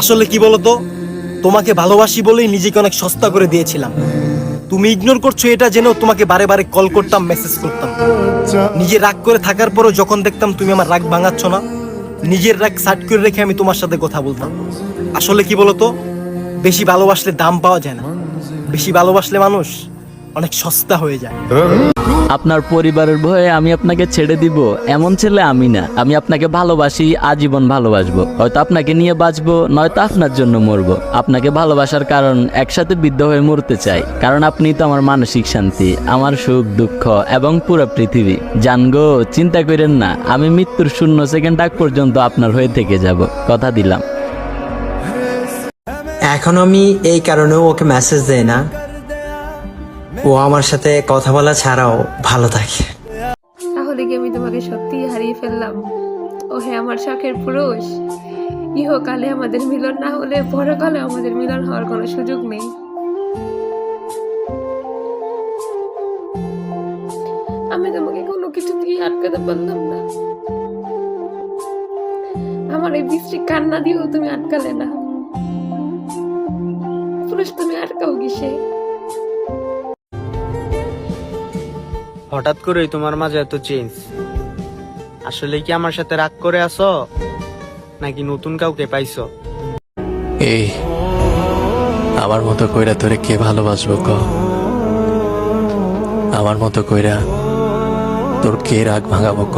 আসলে কি বলতো? তোমাকে ভালোবাসি বলেই নিজেকে অনেক সস্তা করে দিয়েছিলাম। তুমি ইগনোর করছ এটা জেনেও তোমাকে বারে বারে কল করতাম মেসেজ করতাম। নিজে রাগ করে থাকার পরও যখন দেখতাম তুমি আমার রাগ ভাঙাচ্ছ না, নিজের রাগ সাইড করে রেখে আমি তোমার সাথে কথা বলতাম। আসলে কি বলতো? বেশি ভালোবাসলে দাম পাওয়া যায় না। বেশি ভালোবাসলে মানুষ অনেক সস্তা হয়ে যায়। আপনার পরিবারের ভয়ে আমি আপনাকে ছেড়ে দিব। এমন ছেলে আমি না। আমি আপনাকে ভালোবাসি আজীবন ভালোবাসবো। হয়তো আপনাকে নিয়ে বাঁচবো নয়তো আপনার জন্য মরবো। আপনাকে ভালোবাসার কারণ একসাথে বিদ্ধ হয়ে মরতে চাই। কারণ আপনি তো আমার মানসিক শান্তি আমার সুখ দুঃখ এবং পুরো পৃথিবী। জানগো চিন্তা করেন না। আমি মৃত্যুর শূন্য সেকেন্ড আগ পর্যন্ত আপনার হয়ে থেকে যাব। কথা দিলাম। এখন আমি এই কারণেও ওকে মেসেজ দেয় না। ও আমার সাথে কথা বলা ছাড়াও ভালো থাকে। তাহলে কি আমি তোমাকে সত্যি হারিয়ে ফেললাম? ও হ্যাঁ আমার শখের পুরুষ, ইহকালে আমাদের মিলন না হলে পরকালে আমাদের মিলন হওয়ার কোনো সুযোগ নেই। আমি তোমাকে কোনো কিছু দিয়ে আটকাতে পারলাম না। আমার এই বৃষ্টি কান্না দিয়েও তুমি আটকালে না। পুরুষ, তুমি আটকাও কিসে? হঠাৎ করেই তোমার মাঝে এত চেঞ্জ আসলে কি আমার সাথে রাগ করে আসো নাকি নতুন কাউকে পাইছো? এই আমার মতো কইরা তোরে কে ভালোবাসবো ক? আমার মতো কইরা তোর কে রাগ ভাঙাবো ক?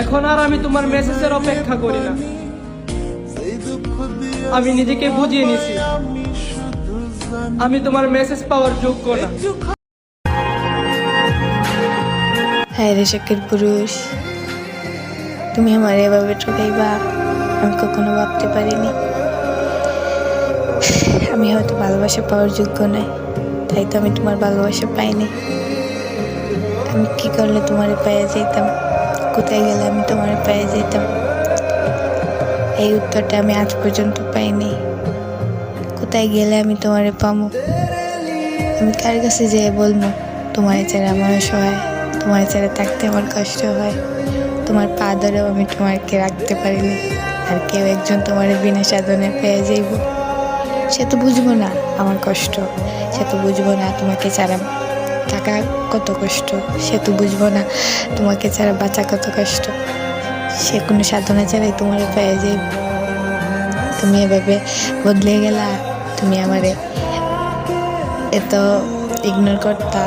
এখন আর আমি তোমার মেসেজের অপেক্ষা করি না। আমি নিজেকে বুঝিয়ে নিছি আমি তোমার মেসেজ পাওয়ার যোগ্য না। হায় রে শখের পুরুষ, তুমি আমার এভাবে ঠকাইবা, আমি কখনো ভাবতে পারিনি। আমি হয়তো ভালোবাসা পাওয়ার যোগ্য নই, তাই তো আমি তোমার ভালোবাসা পাইনি। আমি কি করলে তোমারে পেয়ে যেতাম কোথায় গেলে আমি তোমারে পেয়ে যেতাম এই উত্তরটা আমি আজ পর্যন্ত পাইনি। কোথায় গেলে আমি তোমারে পামো? আমি কার কাছে যেয়ে বলব, তোমার ছাড়া আমার সহায় তোমার ছাড়া থাকতে আমার কষ্ট হয়। তোমার পা ধরেও আমি তোমাকে রাখতে পারিনি, আর কেউ একজন তোমার বিনা সাধনে পেয়ে যাইব। সে তো বুঝব না আমার কষ্ট, সে তো বুঝব না তোমাকে ছাড়া থাকা কত কষ্ট, সে তো বুঝব না তোমাকে ছাড়া বাঁচা কত কষ্ট। সে কোনো সাধনা ছাড়াই তোমার পেয়ে যাইব। তুমি এভাবে বদলে গেলা তুমি আমারে এত ইগনোর করতা,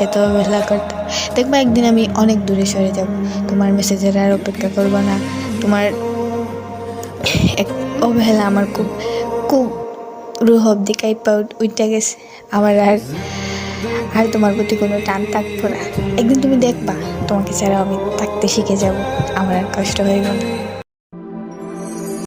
এত অবহেলা করতা। দেখবা একদিন আমি অনেক দূরে সরে যাব। তোমার মেসেজের আর অপেক্ষা করব না। তোমার এক অবহেলা আমার খুব খুব রুহ অব্দি কাইপা উইটা গেছে। আমার আর আর তোমার প্রতি কোনো টান থাকব না। একদিন তুমি দেখবা, তোমাকে ছাড়া আমি থাকতে শিখে যাব। আমার আর কষ্ট হইব না।